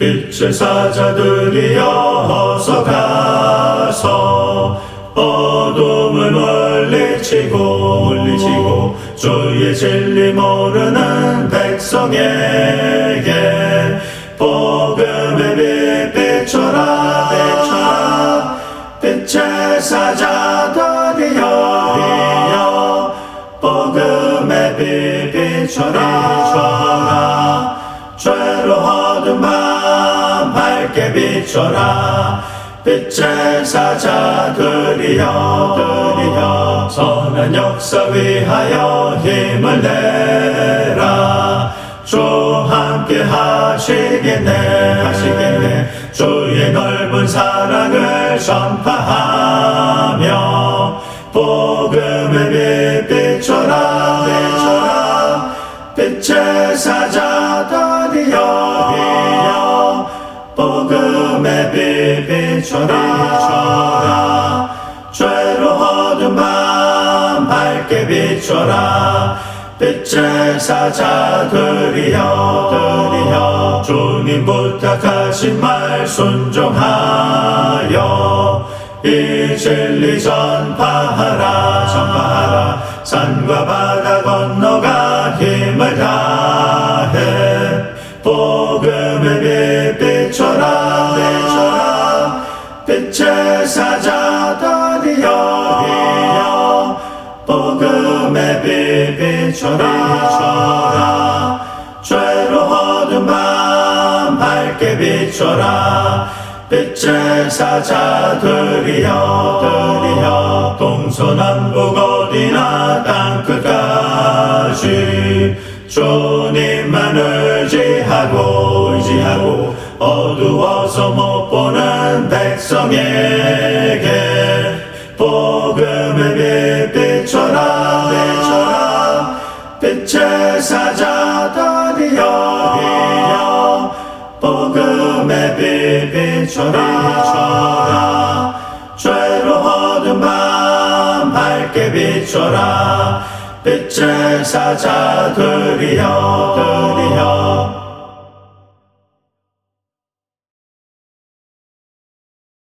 빛의 사자들이여 어서 가서 어둠을 물리치고 물리치고 주의 진리 모르는 백성에게 복음의 빛 비춰라 빛의 사자들이여 복음의 빛 비춰라 밝게 비춰라. 빛의 사자들이여 들이여 선한 역사 위하여 힘을 내라. 주 함께 하시겠네. 하시겠네. 주의 넓은 사랑을 선파하며 복음의 빛 비춰라 빛의 사자들이여 복음의 빛 비춰라 죄로 어두운 밤 밝게 비춰라. 빛의 사자들이여 들이여 주님 부탁하신 말 순종하여. 이 진리 전파하라. 전파하라. 산과 바다 빛의 사자들이여 복음의 빛 비춰라. 죄로 어두운 밤 밝게 비춰라. 빛의 사자들이여 들이여 동서남북 어디나 땅끝까지 주님만 의지하고 의지하고 어두워서 못 보는 백성에게 복음의 빛 비춰라 빛의 사자들이여 복음의 빛 비춰라 죄로 어두운 밤 밝게 비춰라. 빛의 사자들이여 들이여